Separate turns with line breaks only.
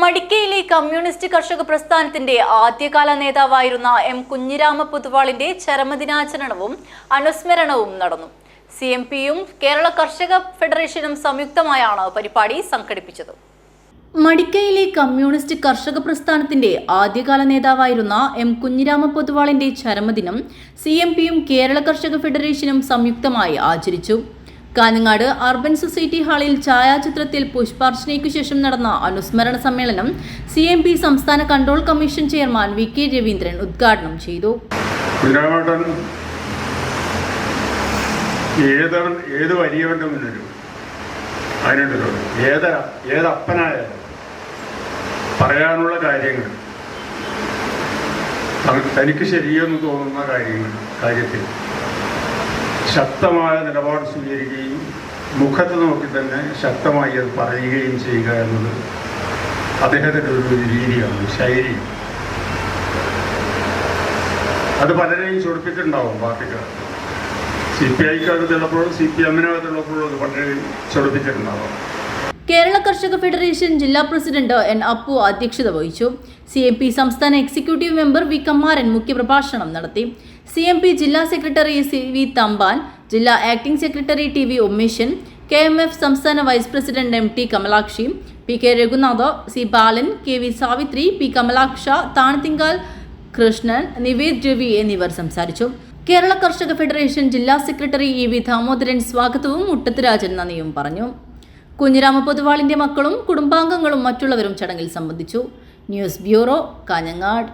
മടിക്കയിലെ communist കർഷക പ്രസ്ഥാനത്തിന്റെ ആദ്യകാല നേതാവായിരുന്ന എം കുഞ്ഞിരാമ പുതുവാളിന്റെ ചരമദിനാചരണവും അനുസ്മരണവും നടന്നു. സി എം പിയും കേരള കർഷക ഫെഡറേഷനും സംയുക്തമായാണ് പരിപാടി സംഘടിപ്പിച്ചത്. മടിക്കയിലെ കമ്മ്യൂണിസ്റ്റ് കർഷക പ്രസ്ഥാനത്തിന്റെ ആദ്യകാല നേതാവായിരുന്ന എം കുഞ്ഞിരാമ പൊതുവാളിന്റെ ചരമദിനം സി എം പിയും കേരള കർഷക ഫെഡറേഷനും സംയുക്തമായി ആചരിച്ചു. കാഞ്ഞങ്ങാട് അർബൻ സൊസൈറ്റി ഹാളിൽ ഛായാചിത്രത്തിൽ പുഷ്പാർച്ചനയ്ക്കു ശേഷം നടന്ന അനുസ്മരണ സമ്മേളനം സി എം പി സംസ്ഥാന control commission chairman V K Raveendran ഉദ്ഘാടനം ചെയ്തു.
പറയാനുള്ള കാര്യങ്ങൾ. തനിക്ക് ശരിയെന്ന് തോന്നുന്ന കാര്യങ്ങൾ കാര്യത്തിൽ. ശക്തമായ നിലപാട് സ്വീകരിക്കുകയും മുഖത്ത് നോക്കി തന്നെ ശക്തമായി അത് പറയുകയും ചെയ്യുക എന്നത് അദ്ദേഹത്തിന്റെ ഒരു രീതിയാണ് ശൈലി അത് പലരെയും ചൊടിപ്പിച്ചിട്ടുണ്ടാവും പാർട്ടിക്കാർ സി പി ഐക്കകത്തുള്ളപ്പോഴും സി പി എമ്മിനകത്തുള്ളപ്പോഴും അത് പലരെയും ചൊടിപ്പിച്ചിട്ടുണ്ടാവും.
കേരള കർഷക ഫെഡറേഷൻ ജില്ലാ പ്രസിഡന്റ് എൻ അപ്പു അധ്യക്ഷത വഹിച്ചു. സി എം പി സംസ്ഥാന എക്സിക്യൂട്ടീവ് മെമ്പർ വി കമ്മാരൻ മുഖ്യപ്രഭാഷണം നടത്തി. സി എം പി ജില്ലാ സെക്രട്ടറി സി വി തമ്പാൻ ജില്ലാ ആക്ടിംഗ് സെക്രട്ടറി ടി വി ഒമ്മീഷൻ കെ എം എഫ് സംസ്ഥാന vice president M T Kamalakshi P K Raghunath C Balan K V Savithri P Kamalaksha Thanathinkal Krishnan Nived Ravi എന്നിവർ സംസാരിച്ചു. കേരള കർഷക federation ജില്ലാ secretary E V Damodaran സ്വാഗതവും മുട്ടത്തുരാജൻ നന്ദിയും പറഞ്ഞു. കുഞ്ഞിരാമ പൊതുവാളിന്റെ മക്കളും കുടുംബാംഗങ്ങളും മറ്റുള്ളവരും ചടങ്ങിൽ സംബന്ധിച്ചു. News bureau Kanhangad.